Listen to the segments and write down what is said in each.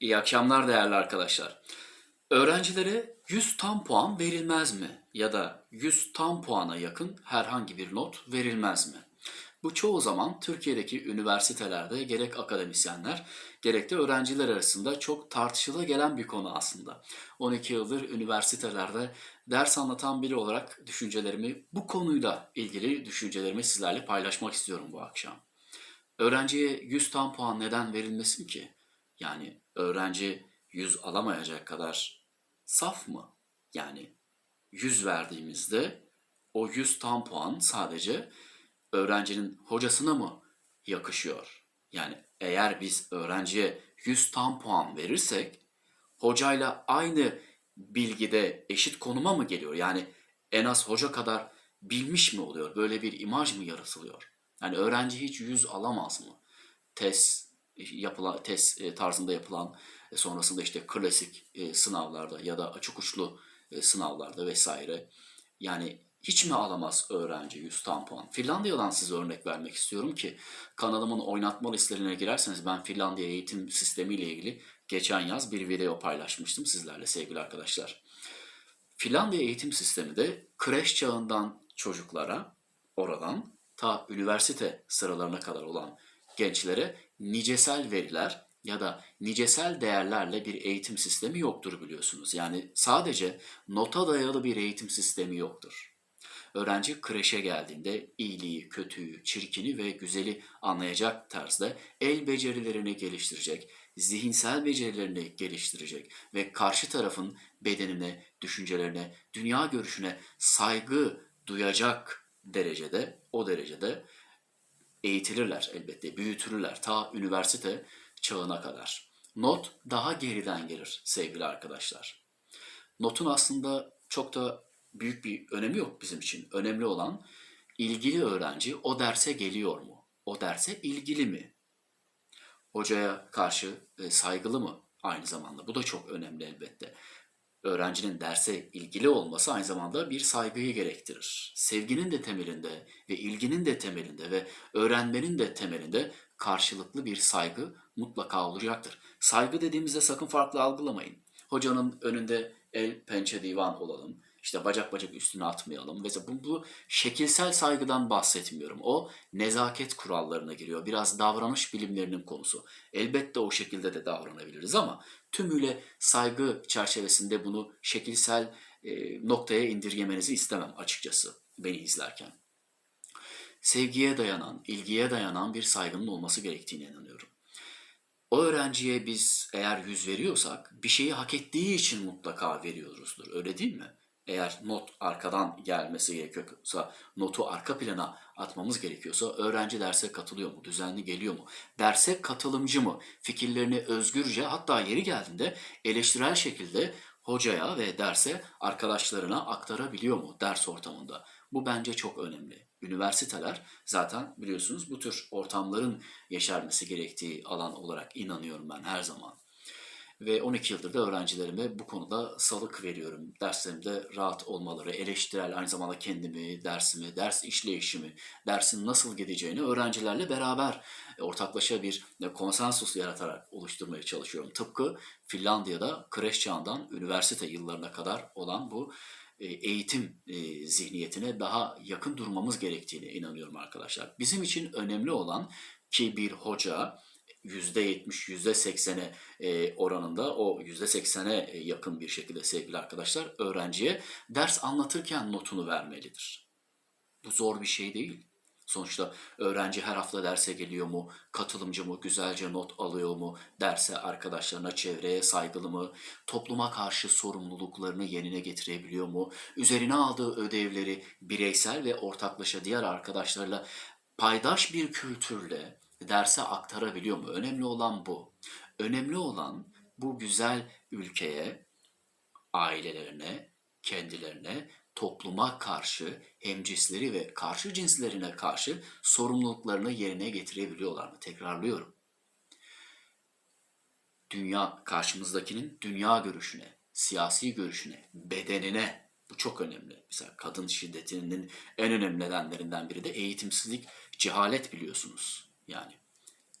İyi akşamlar değerli arkadaşlar. Öğrencilere 100 tam puan verilmez mi? Ya da 100 tam puana yakın herhangi bir not verilmez mi? Bu çoğu zaman Türkiye'deki üniversitelerde gerek akademisyenler gerek de öğrenciler arasında çok tartışıla gelen bir konu aslında. 12 yıldır üniversitelerde ders anlatan biri olarak düşüncelerimi bu konuyla ilgili düşüncelerimi sizlerle paylaşmak istiyorum bu akşam. Öğrenciye 100 tam puan neden verilmesin ki? Yani öğrenci 100 alamayacak kadar saf mı? Yani 100 verdiğimizde o 100 tam puan sadece öğrencinin hocasına mı yakışıyor? Yani eğer biz öğrenciye 100 tam puan verirsek hocayla aynı bilgide eşit konuma mı geliyor? Yani en az hoca kadar bilmiş mi oluyor? Böyle bir imaj mı yaratılıyor? Yani öğrenci hiç 100 alamaz mı? Test yapılan test e, tarzında yapılan e, sonrasında işte klasik e, sınavlarda ya da açık uçlu sınavlarda vesaire yani hiç mi alamaz öğrenci 100 tam puan? Finlandiya'dan size örnek vermek istiyorum ki kanalımın oynatma listelerine girerseniz ben Finlandiya eğitim sistemi ile ilgili geçen yaz bir video paylaşmıştım sizlerle sevgili arkadaşlar. Finlandiya eğitim sistemi de kreş çağından çocuklara oradan ta üniversite sıralarına kadar olan gençlere nicesel veriler ya da nicesel değerlerle bir eğitim sistemi yoktur biliyorsunuz. Yani sadece nota dayalı bir eğitim sistemi yoktur. Öğrenci kreşe geldiğinde iyiliği, kötüyü, çirkini ve güzeli anlayacak tarzda el becerilerini geliştirecek, zihinsel becerilerini geliştirecek ve karşı tarafın bedenine, düşüncelerine, dünya görüşüne saygı duyacak derecede, o derecede eğitilirler elbette, büyütülürler ta üniversite çağına kadar. Not daha geriden gelir sevgili arkadaşlar. Notun aslında çok da büyük bir önemi yok bizim için. Önemli olan ilgili öğrenci o derse geliyor mu? O derse ilgili mi? Hocaya karşı e, saygılı mı aynı zamanda? Bu da çok önemli elbette. Öğrencinin derse ilgili olması aynı zamanda bir saygıyı gerektirir. Sevginin de temelinde ve ilginin de temelinde ve öğrenmenin de temelinde karşılıklı bir saygı mutlaka olacaktır. Saygı dediğimizde sakın farklı algılamayın. Hocanın önünde el pençe divan olalım. İşte bacak bacak üstüne atmayalım. Mesela bu, bu şekilsel saygıdan bahsetmiyorum. O nezaket kurallarına giriyor. Biraz davranış bilimlerinin konusu. Elbette o şekilde de davranabiliriz ama tümüyle saygı çerçevesinde bunu şekilsel e, noktaya indirgemenizi istemem açıkçası beni izlerken. Sevgiye dayanan, ilgiye dayanan bir saygının olması gerektiğine inanıyorum. O öğrenciye biz eğer yüz veriyorsak bir şeyi hak ettiği için mutlaka veriyoruzdur. Öyle değil mi? Eğer not arkadan gelmesi gerekiyorsa, notu arka plana atmamız gerekiyorsa öğrenci derse katılıyor mu, düzenli geliyor mu, derse katılımcı mı, fikirlerini özgürce hatta yeri geldiğinde eleştirel şekilde hocaya ve derse arkadaşlarına aktarabiliyor mu ders ortamında? Bu bence çok önemli. Üniversiteler zaten biliyorsunuz bu tür ortamların yeşermesi gerektiği alan olarak inanıyorum ben her zaman. Ve 12 yıldır da öğrencilerime bu konuda salık veriyorum. Derslerimde rahat olmaları, eleştirel aynı zamanda kendimi, dersimi, ders işleyişimi, dersin nasıl gideceğini öğrencilerle beraber ortaklaşa bir konsensus yaratarak oluşturmaya çalışıyorum. Tıpkı Finlandiya'da kreş çağından üniversite yıllarına kadar olan bu e, eğitim e, zihniyetine daha yakın durmamız gerektiğine inanıyorum arkadaşlar. Bizim için önemli olan ki bir hoca %70, %80'e e, oranında o %80'e yakın bir şekilde sevgili arkadaşlar öğrenciye ders anlatırken notunu vermelidir. Bu zor bir şey değil. Sonuçta öğrenci her hafta derse geliyor mu, katılımcı mı, güzelce not alıyor mu, derse arkadaşlarına, çevreye saygılı mı, topluma karşı sorumluluklarını yerine getirebiliyor mu, üzerine aldığı ödevleri bireysel ve ortaklaşa diğer arkadaşlarla paydaş bir kültürle derse aktarabiliyor mu? Önemli olan bu. Önemli olan bu güzel ülkeye, ailelerine, kendilerine topluma karşı, hemcinsleri ve karşı cinslerine karşı sorumluluklarını yerine getirebiliyorlar mı? Tekrarlıyorum. Dünya, karşımızdakinin dünya görüşüne, siyasi görüşüne, bedenine, bu çok önemli. Mesela kadın şiddetinin en önemli nedenlerinden biri de eğitimsizlik, cehalet biliyorsunuz. Yani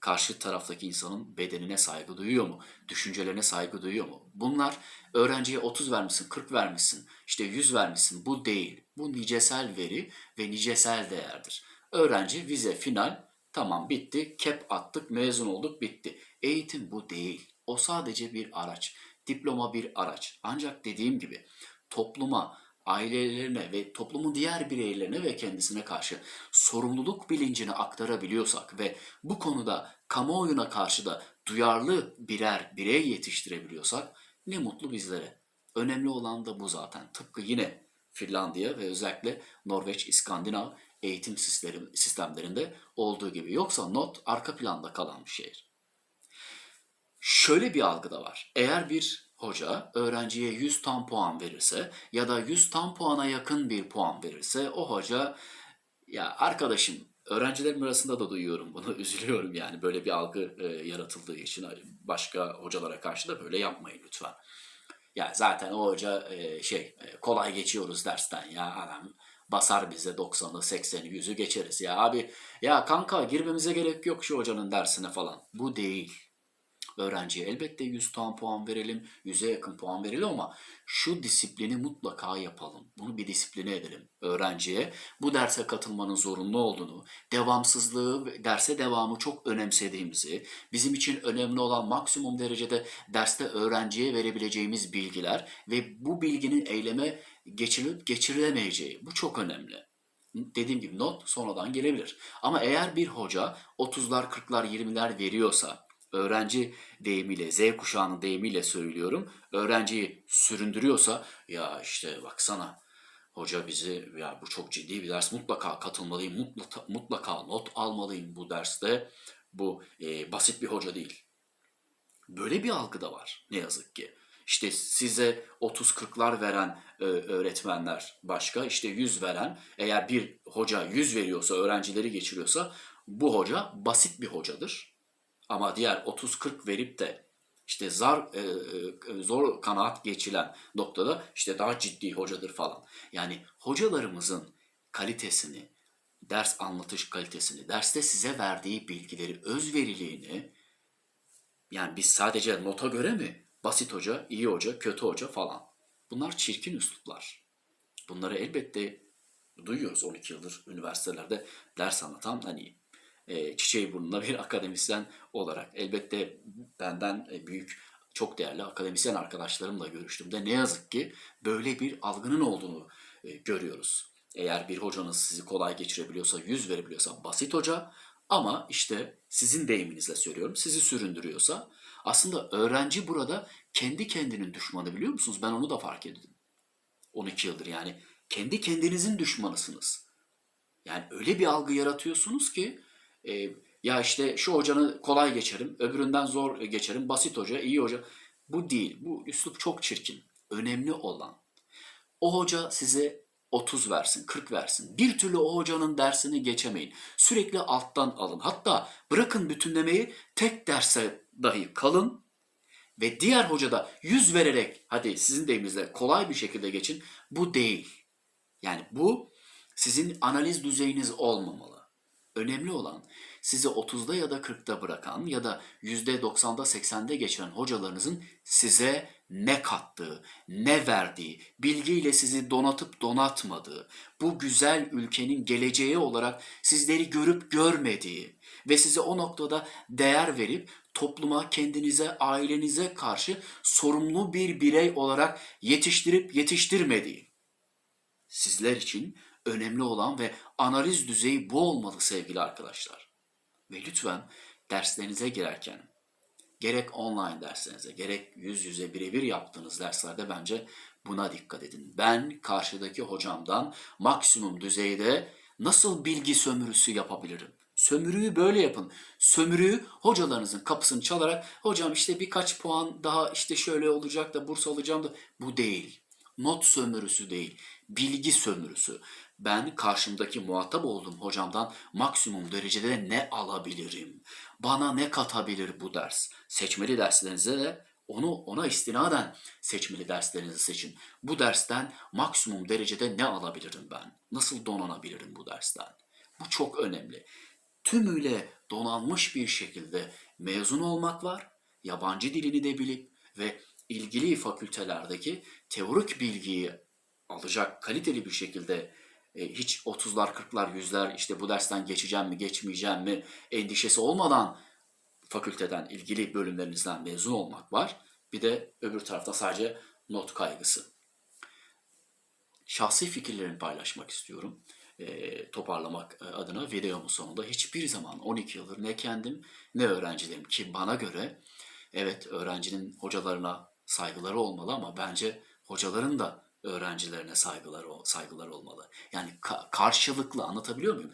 karşı taraftaki insanın bedenine saygı duyuyor mu? Düşüncelerine saygı duyuyor mu? Bunlar öğrenciye 30 vermişsin, 40 vermişsin, işte 100 vermişsin. Bu değil. Bu nicesel veri ve nicesel değerdir. Öğrenci vize final tamam bitti. Kep attık, mezun olduk, bitti. Eğitim bu değil. O sadece bir araç. Diploma bir araç. Ancak dediğim gibi topluma, ailelerine ve toplumun diğer bireylerine ve kendisine karşı sorumluluk bilincini aktarabiliyorsak ve bu konuda kamuoyuna karşı da duyarlı birer birey yetiştirebiliyorsak ne mutlu bizlere. Önemli olan da bu zaten. Tıpkı yine Finlandiya ve özellikle Norveç, İskandinav eğitim sistemlerinde olduğu gibi. Yoksa not arka planda kalan bir şey. Şöyle bir algı da var. Eğer bir hoca öğrenciye 100 tam puan verirse ya da 100 tam puana yakın bir puan verirse o hoca ya arkadaşım öğrencilerim arasında da duyuyorum bunu üzülüyorum yani böyle bir algı e, yaratıldığı için başka hocalara karşı da böyle yapmayın lütfen. Ya zaten o hoca e, şey e, kolay geçiyoruz dersten ya adam basar bize 90'ı 80'i 100'ü geçeriz ya abi ya kanka girmemize gerek yok şu hocanın dersine falan. Bu değil. Öğrenciye elbette 100 tam puan verelim, 100'e yakın puan verelim ama şu disiplini mutlaka yapalım. Bunu bir disipline edelim. Öğrenciye bu derse katılmanın zorunlu olduğunu, devamsızlığı derse devamı çok önemsediğimizi, bizim için önemli olan maksimum derecede derste öğrenciye verebileceğimiz bilgiler ve bu bilginin eyleme geçirilip geçirilemeyeceği. Bu çok önemli. Dediğim gibi not sonradan gelebilir. Ama eğer bir hoca 30'lar, 40'lar, 20'ler veriyorsa, öğrenci deyimiyle, Z kuşağının deyimiyle söylüyorum, öğrenciyi süründürüyorsa, ya işte baksana hoca bizi, ya bu çok ciddi bir ders, mutlaka katılmalıyım, mutlaka, mutlaka not almalıyım bu derste, bu e, basit bir hoca değil. Böyle bir algı da var ne yazık ki. İşte size 30-40'lar veren e, öğretmenler başka, işte 100 veren, eğer bir hoca 100 veriyorsa, öğrencileri geçiriyorsa bu hoca basit bir hocadır. Ama diğer 30-40 verip de işte zar e, e, zor kanaat geçilen noktada işte daha ciddi hocadır falan. Yani hocalarımızın kalitesini, ders anlatış kalitesini, derste size verdiği bilgileri, özveriliğini yani biz sadece nota göre mi basit hoca, iyi hoca, kötü hoca falan. Bunlar çirkin üsluplar. Bunları elbette duyuyoruz 12 yıldır üniversitelerde ders anlatan hani e, çiçeği burnunda bir akademisyen olarak. Elbette benden e, büyük çok değerli akademisyen arkadaşlarımla görüştüğümde ne yazık ki böyle bir algının olduğunu e, görüyoruz. Eğer bir hocanız sizi kolay geçirebiliyorsa, yüz verebiliyorsa basit hoca ama işte sizin deyiminizle söylüyorum, sizi süründürüyorsa aslında öğrenci burada kendi kendinin düşmanı biliyor musunuz? Ben onu da fark ettim. 12 yıldır yani kendi kendinizin düşmanısınız. Yani öyle bir algı yaratıyorsunuz ki e, ya işte şu hocanı kolay geçerim, öbüründen zor geçerim, basit hoca, iyi hoca. Bu değil. Bu üslup çok çirkin. Önemli olan o hoca size 30 versin, 40 versin. Bir türlü o hocanın dersini geçemeyin. Sürekli alttan alın. Hatta bırakın bütünlemeyi tek derse dahi kalın ve diğer hoca da 100 vererek hadi sizin deyiminizle kolay bir şekilde geçin. Bu değil. Yani bu sizin analiz düzeyiniz olmamalı. Önemli olan sizi 30'da ya da 40'da bırakan ya da %90'da 80'de geçiren hocalarınızın size ne kattığı, ne verdiği, bilgiyle sizi donatıp donatmadığı, bu güzel ülkenin geleceği olarak sizleri görüp görmediği ve size o noktada değer verip topluma, kendinize, ailenize karşı sorumlu bir birey olarak yetiştirip yetiştirmediği. Sizler için önemli olan ve analiz düzeyi bu olmalı sevgili arkadaşlar. Ve lütfen derslerinize girerken gerek online derslerinize gerek yüz yüze birebir yaptığınız derslerde bence buna dikkat edin. Ben karşıdaki hocamdan maksimum düzeyde nasıl bilgi sömürüsü yapabilirim? Sömürüyü böyle yapın. Sömürüyü hocalarınızın kapısını çalarak hocam işte birkaç puan daha işte şöyle olacak da burs alacağım da bu değil. Not sömürüsü değil, bilgi sömürüsü. Ben karşımdaki muhatap olduğum hocamdan maksimum derecede ne alabilirim? Bana ne katabilir bu ders? Seçmeli derslerinize de onu ona istinaden seçmeli derslerinizi seçin. Bu dersten maksimum derecede ne alabilirim ben? Nasıl donanabilirim bu dersten? Bu çok önemli. Tümüyle donanmış bir şekilde mezun olmak var. Yabancı dilini de bilip ve ilgili fakültelerdeki teorik bilgiyi alacak kaliteli bir şekilde e, hiç 30'lar, 40'lar, 100'ler işte bu dersten geçeceğim mi, geçmeyeceğim mi endişesi olmadan fakülteden ilgili bölümlerinizden mezun olmak var. Bir de öbür tarafta sadece not kaygısı. Şahsi fikirlerimi paylaşmak istiyorum. E, toparlamak e, adına videomun sonunda hiçbir zaman 12 yıldır ne kendim ne öğrencilerim ki bana göre evet öğrencinin hocalarına saygıları olmalı ama bence hocaların da öğrencilerine saygıları saygılar olmalı. Yani ka- karşılıklı anlatabiliyor muyum?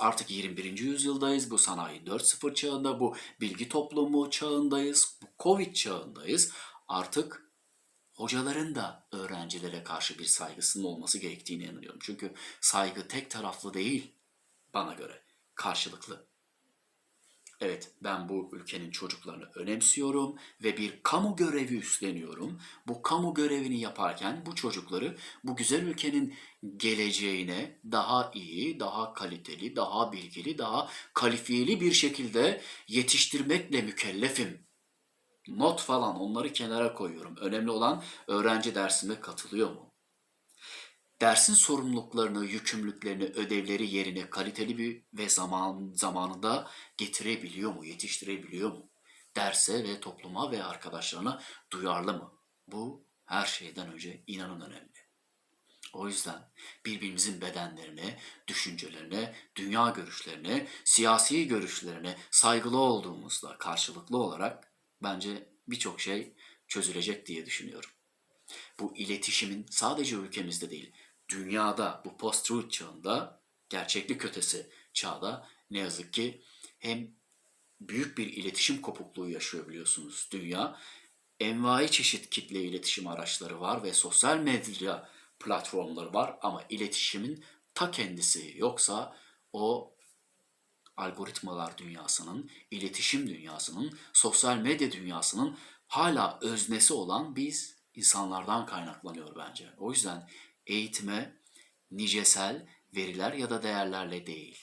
Artık 21. yüzyıldayız. Bu sanayi 4.0 çağında, bu bilgi toplumu çağındayız, bu Covid çağındayız. Artık hocaların da öğrencilere karşı bir saygısının olması gerektiğine inanıyorum. Çünkü saygı tek taraflı değil bana göre. Karşılıklı. Evet, ben bu ülkenin çocuklarını önemsiyorum ve bir kamu görevi üstleniyorum. Bu kamu görevini yaparken bu çocukları bu güzel ülkenin geleceğine daha iyi, daha kaliteli, daha bilgili, daha kalifiyeli bir şekilde yetiştirmekle mükellefim. Not falan onları kenara koyuyorum. Önemli olan öğrenci dersime katılıyor mu? Dersin sorumluluklarını, yükümlülüklerini, ödevleri yerine kaliteli bir ve zaman zamanında getirebiliyor mu, yetiştirebiliyor mu? Derse ve topluma ve arkadaşlarına duyarlı mı? Bu her şeyden önce inanın önemli. O yüzden birbirimizin bedenlerine, düşüncelerine, dünya görüşlerine, siyasi görüşlerine saygılı olduğumuzda karşılıklı olarak bence birçok şey çözülecek diye düşünüyorum. Bu iletişimin sadece ülkemizde değil, dünyada bu post-truth çağında, gerçeklik ötesi çağda ne yazık ki hem büyük bir iletişim kopukluğu yaşıyor biliyorsunuz dünya. Envai çeşit kitle iletişim araçları var ve sosyal medya platformları var ama iletişimin ta kendisi yoksa o algoritmalar dünyasının, iletişim dünyasının, sosyal medya dünyasının hala öznesi olan biz insanlardan kaynaklanıyor bence. O yüzden eğitime nicesel veriler ya da değerlerle değil,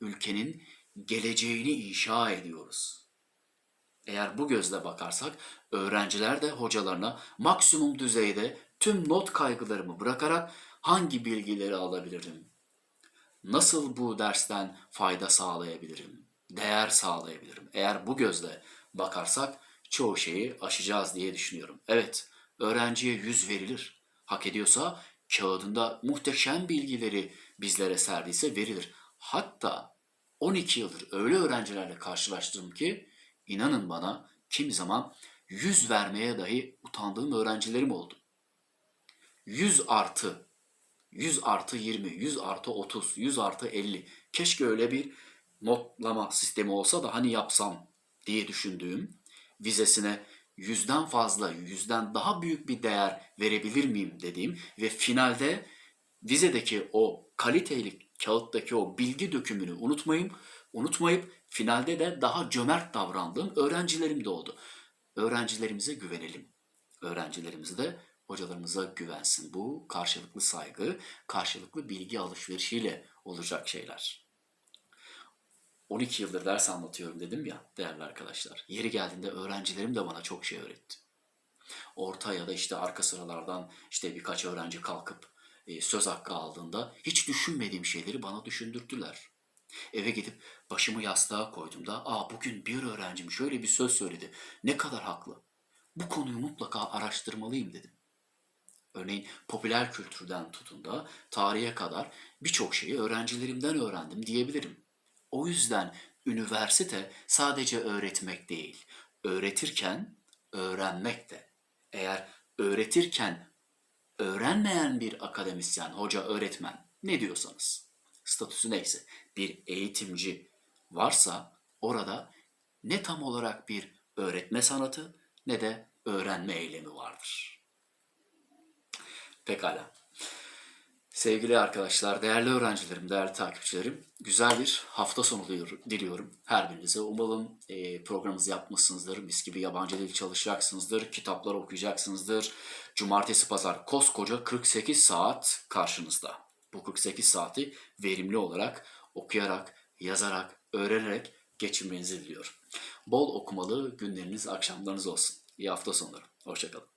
ülkenin geleceğini inşa ediyoruz. Eğer bu gözle bakarsak öğrenciler de hocalarına maksimum düzeyde tüm not kaygılarımı bırakarak hangi bilgileri alabilirim? Nasıl bu dersten fayda sağlayabilirim? Değer sağlayabilirim? Eğer bu gözle bakarsak çoğu şeyi aşacağız diye düşünüyorum. Evet, öğrenciye yüz verilir. Hak ediyorsa kağıdında muhteşem bilgileri bizlere serdiyse verilir. Hatta 12 yıldır öyle öğrencilerle karşılaştım ki inanın bana kimi zaman yüz vermeye dahi utandığım öğrencilerim oldu. 100 artı, 100 artı 20, 100 artı 30, 100 artı 50. Keşke öyle bir notlama sistemi olsa da hani yapsam diye düşündüğüm vizesine yüzden fazla, yüzden daha büyük bir değer verebilir miyim dediğim ve finalde vizedeki o kaliteli kağıttaki o bilgi dökümünü unutmayayım, unutmayıp finalde de daha cömert davrandığım öğrencilerim de oldu. Öğrencilerimize güvenelim. Öğrencilerimiz de hocalarımıza güvensin. Bu karşılıklı saygı, karşılıklı bilgi alışverişiyle olacak şeyler. 12 yıldır ders anlatıyorum dedim ya değerli arkadaşlar. Yeri geldiğinde öğrencilerim de bana çok şey öğretti. Orta ya da işte arka sıralardan işte birkaç öğrenci kalkıp e, söz hakkı aldığında hiç düşünmediğim şeyleri bana düşündürttüler. Eve gidip başımı yastığa koyduğumda aa bugün bir öğrencim şöyle bir söz söyledi. Ne kadar haklı. Bu konuyu mutlaka araştırmalıyım dedim. Örneğin popüler kültürden tutun da tarihe kadar birçok şeyi öğrencilerimden öğrendim diyebilirim. O yüzden üniversite sadece öğretmek değil, öğretirken öğrenmek de. Eğer öğretirken öğrenmeyen bir akademisyen, hoca, öğretmen ne diyorsanız, statüsü neyse bir eğitimci varsa orada ne tam olarak bir öğretme sanatı ne de öğrenme eylemi vardır. Pekala. Sevgili arkadaşlar, değerli öğrencilerim, değerli takipçilerim, güzel bir hafta sonu diliyorum her birinize. Umalım e, programınızı yapmışsınızdır, mis gibi yabancı dil çalışacaksınızdır, kitaplar okuyacaksınızdır. Cumartesi, pazar koskoca 48 saat karşınızda. Bu 48 saati verimli olarak okuyarak, yazarak, öğrenerek geçirmenizi diliyorum. Bol okumalı günleriniz, akşamlarınız olsun. İyi hafta sonları. Hoşçakalın.